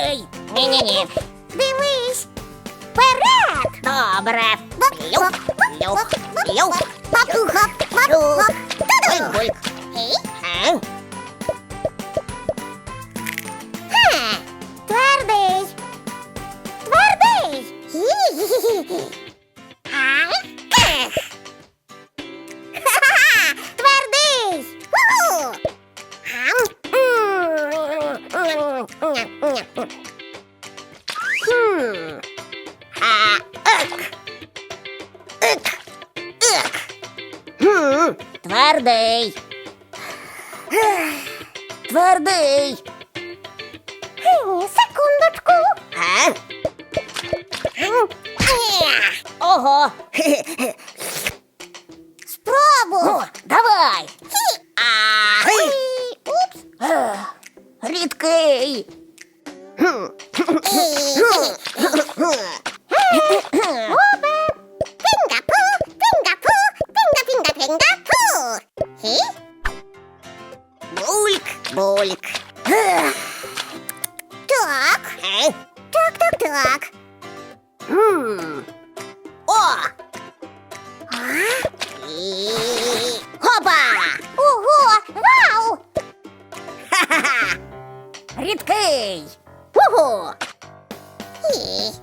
Гей! Ні-ні-ні! Дивись! Вперед! Добре! Е? Ха! Твердий! Твердий! Твердий. Хм, Секундочку. А? Ам. Ех. Ого.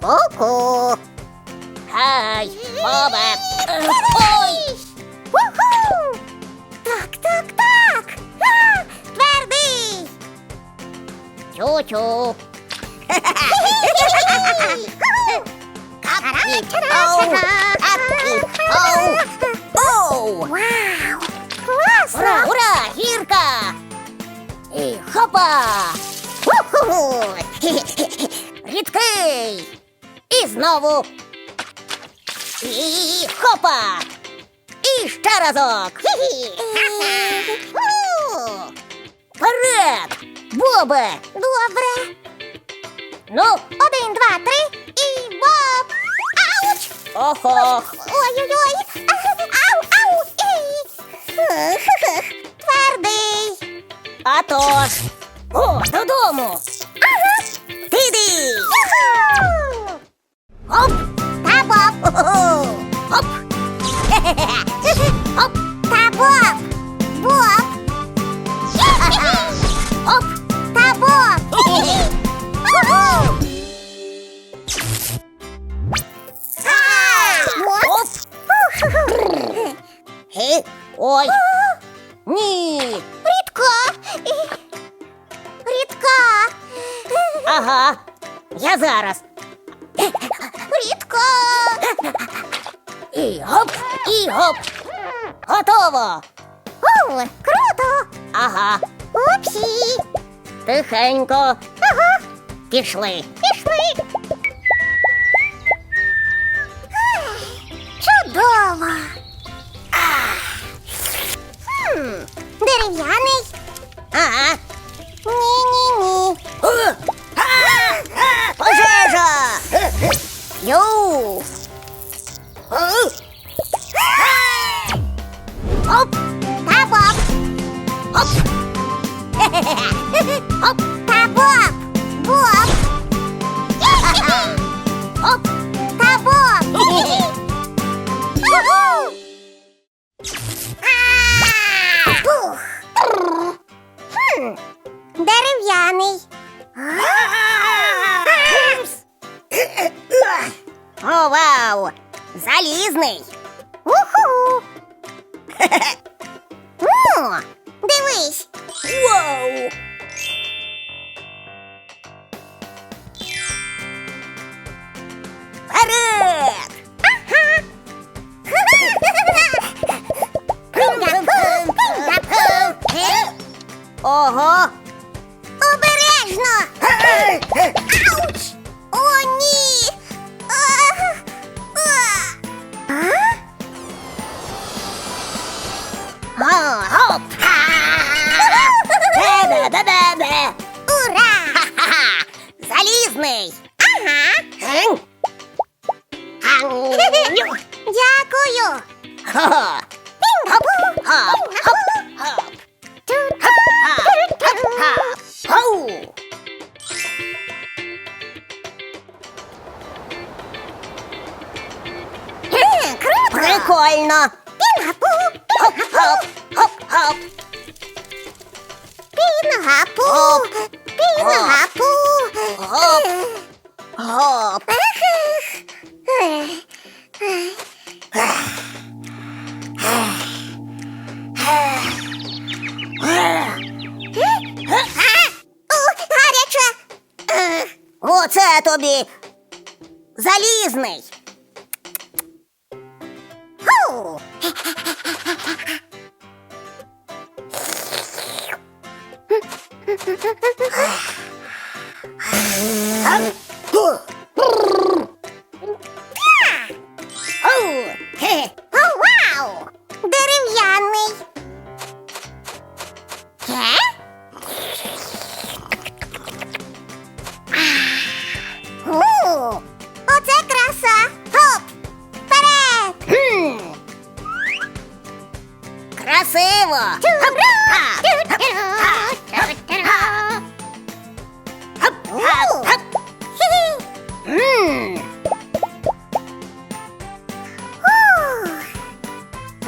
Ку-ку! Хай, Бобе! Ой! Уху! Так, так, так! А, твердий! Чу-чу! Оу! Вау! Класно! Ура, ура! Гірка! І хопа! Уху! Рідкий! І знову! І хопа! І ще разок! Вперед! Бобе! Добре! Ну, Один, два, три і боп! Ауч! охох! Ой-ой-ой! Ау, ау! Твердий! А то ж! О, додому! Ага! Піди! Юху! Оп! Та боп! Хо-хо! Оп! Зараз! Рідка! І гоп! І гоп! Готово! О, круто! Ага! Упсі! Тихенько! Ага, Пішли! пішли! Чудово! Хм, дерев'яний? Ага! 요! 어! 아! 업! 답업! 업! 업! вау! Залізний! Уху! О, дивись. Вау! Вперед! Ого! Обережно! Ауч! О, ні! Гоп! Бе-бе-бе-бе-бе! Ура! Ха-ха! Залізний! Ага! Гань! Дякую! Хо-хо! Хоп! Хоп! Хоп! Хоп-хоп! Хоу! Круто! Прикольно! Пінга-пу! Хоп-хоп! Хоп-хоп! Пінга-пу! Пінга-пу! Оп. Гоп! Е, Оце тобі! Залізний! Вау! Дерев'яний. Е? Оце краса! Хоп! Вперед! Красиво!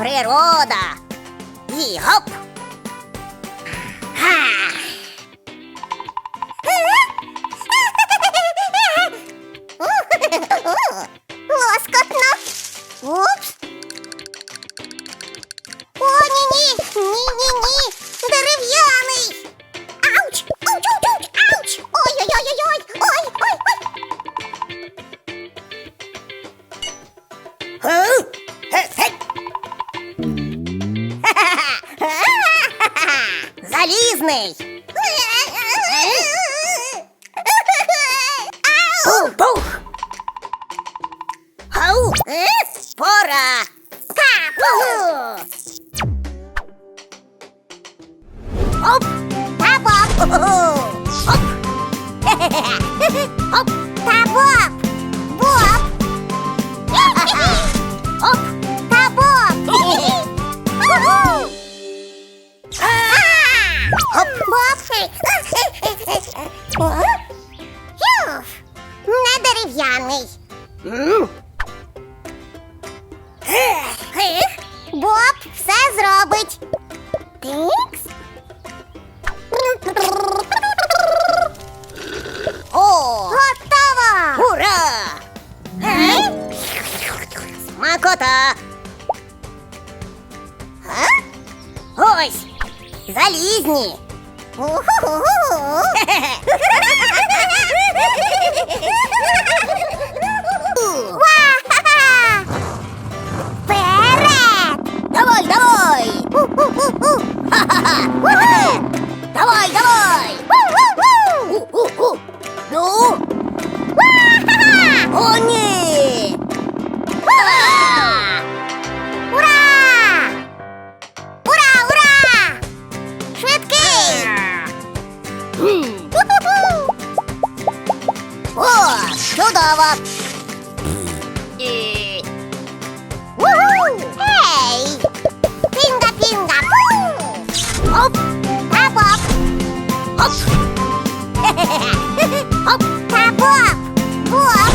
Природа! І гоп! Залізний! Пух-пух! Ау! Пора! Капу! Оп! Та Боб! Оп! Оп! Смакота! Ось! Залізні! Вперед! Давай, давай! Ха-ха-ха! Хоп. Хоп. Та Боб! Боб!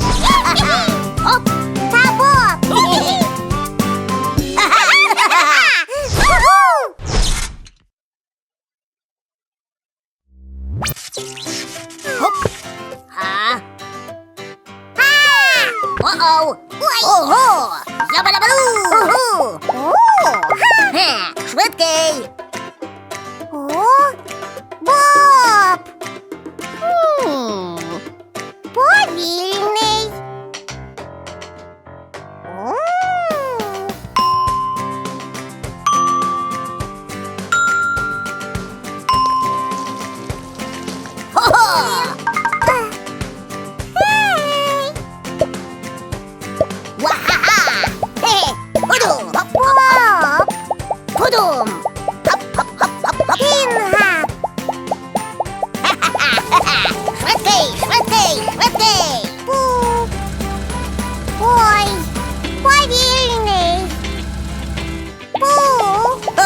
Хоп. Та Боб! Уху! Хоп. А. А! О-оу. Ого. Ябалабалу. Ого! Швидкий. Боб! М,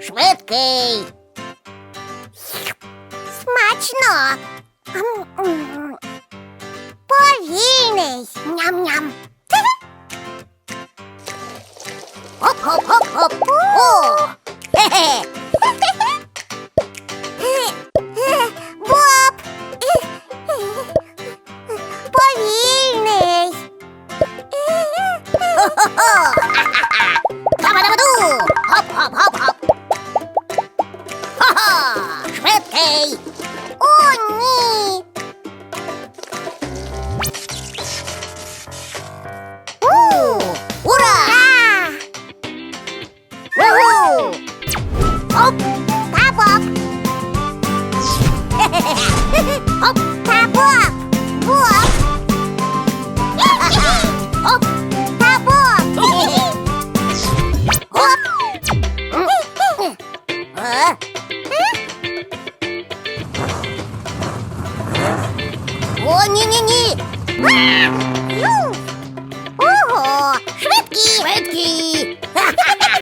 Швидкий. Смачно! М-м. Повільний! Ням-ням! Хоп-хоп-хоп-хоп. О! Хе-хе.